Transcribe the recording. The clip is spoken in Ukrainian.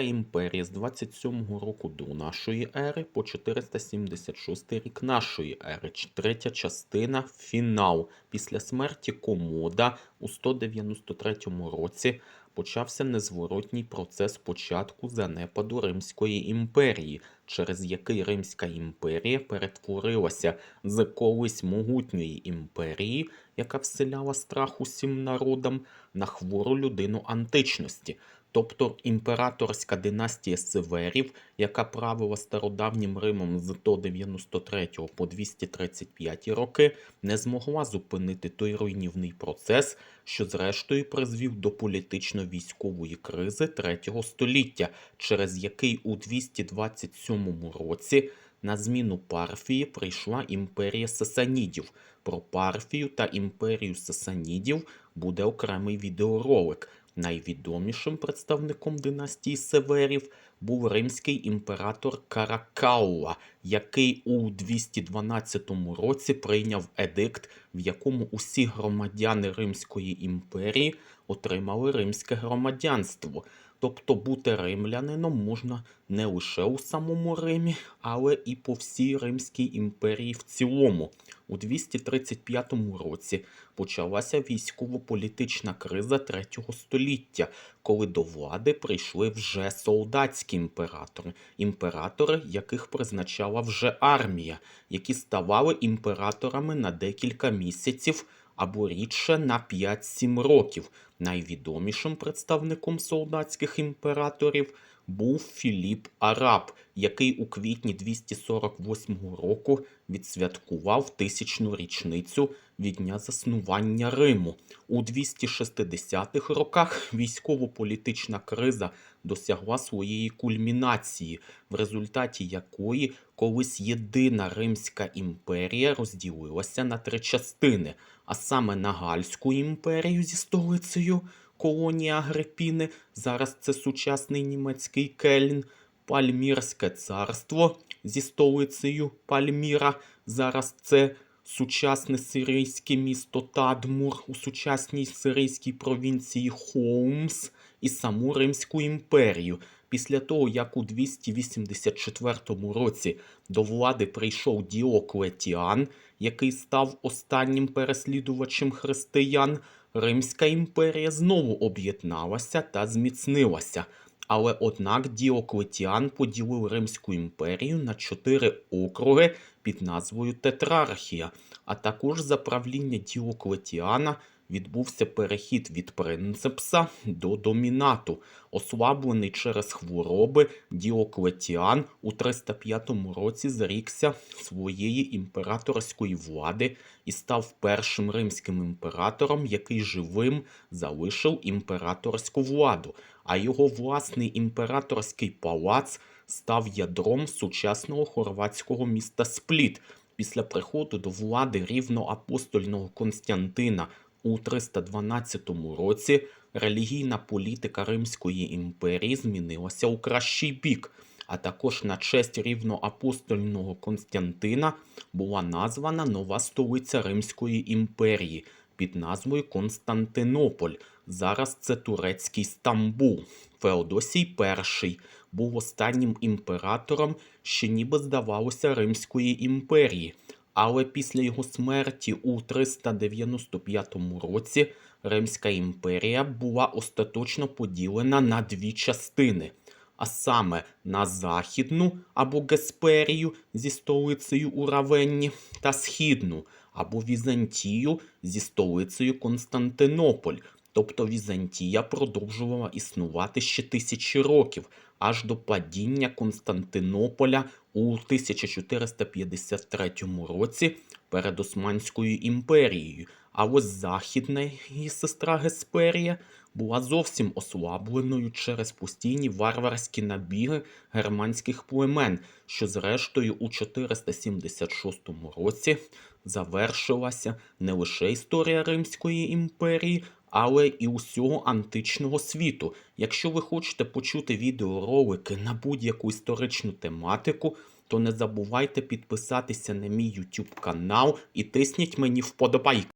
Імперія з 27 року до нашої ери по 476 рік нашої ери. Третя частина фінал. Після смерті Комода у 193 році почався незворотній процес початку занепаду Римської імперії, через який Римська імперія перетворилася з колись могутньої імперії, яка вселяла страх усім народам, на хвору людину античності. Тобто імператорська династія Северів, яка правила стародавнім Римом з 193 по 235 роки, не змогла зупинити той руйнівний процес, що зрештою призвів до політично-військової кризи третього століття, через який у 227 році на зміну Парфії прийшла імперія Сасанідів. Про Парфію та імперію Сасанідів буде окремий відеоролик. Найвідомішим представником династії Северів був римський імператор Каракалла, який у 212 році прийняв едикт, в якому усі громадяни Римської імперії отримали римське громадянство. Тобто бути римлянином можна не лише у самому Римі, але і по всій Римській імперії в цілому. У 235 році почалася військово-політична криза третього століття, коли до влади прийшли вже солдатські імператори, імператори, яких призначала вже армія, які ставали імператорами на декілька місяців або рідше на 5-7 років. Найвідомішим представником солдатських імператорів був Філіп Араб, який у квітні 248 року відсвяткував тисячну річницю від дня заснування Риму. У 260-х роках військово-політична криза досягла своєї кульмінації, в результаті якої колись єдина Римська імперія розділилася на три частини, а саме на Гальську імперію зі столицею колонія Агрипіни, зараз це сучасний німецький Кельн, Пальмірське царство зі столицею Пальміра, зараз це сучасне сирійське місто Тадмур. У сучасній сирійській провінції Хоумс і саму Римську імперію. Після того, як у 284 році до влади прийшов Діоклетіан, який став останнім переслідувачем християн, Римська імперія знову об'єдналася та зміцнилася. Але однак Діоклетіан поділив Римську імперію на чотири округи під назвою Тетрархія, а також за правління Діоклетіана відбувся перехід від принцепса до домінату. Ослаблений через хвороби, Діоклетіан у 305 році зрікся своєї імператорської влади і став першим римським імператором, який живим залишив імператорську владу, а його власний імператорський палац став ядром сучасного хорватського міста Спліт. Після приходу до влади рівноапостольного Константина у 312 році релігійна політика Римської імперії змінилася у кращий бік, а також на честь рівноапостольного Константина була названа нова столиця Римської імперії під назвою Константинополь. Зараз це турецький Стамбул. Феодосій І був останнім імператором, що ніби здавалося Римської імперії. Але після його смерті у 395 році Римська імперія була остаточно поділена на дві частини, а саме на Західну або Гесперію зі столицею у Равенні та Східну або Візантію зі столицею Константинополь. Тобто Візантія продовжувала існувати ще тисячі років, аж до падіння Константинополя у 1453 році перед Османською імперією. А ось західна її сестра Гесперія була зовсім ослабленою через постійні варварські набіги германських племен, що зрештою у 476 році завершилася не лише історія Римської імперії, але і усього античного світу. Якщо ви хочете почути відеоролики на будь-яку історичну тематику, то не забувайте підписатися на мій YouTube канал і тисніть мені вподобайки.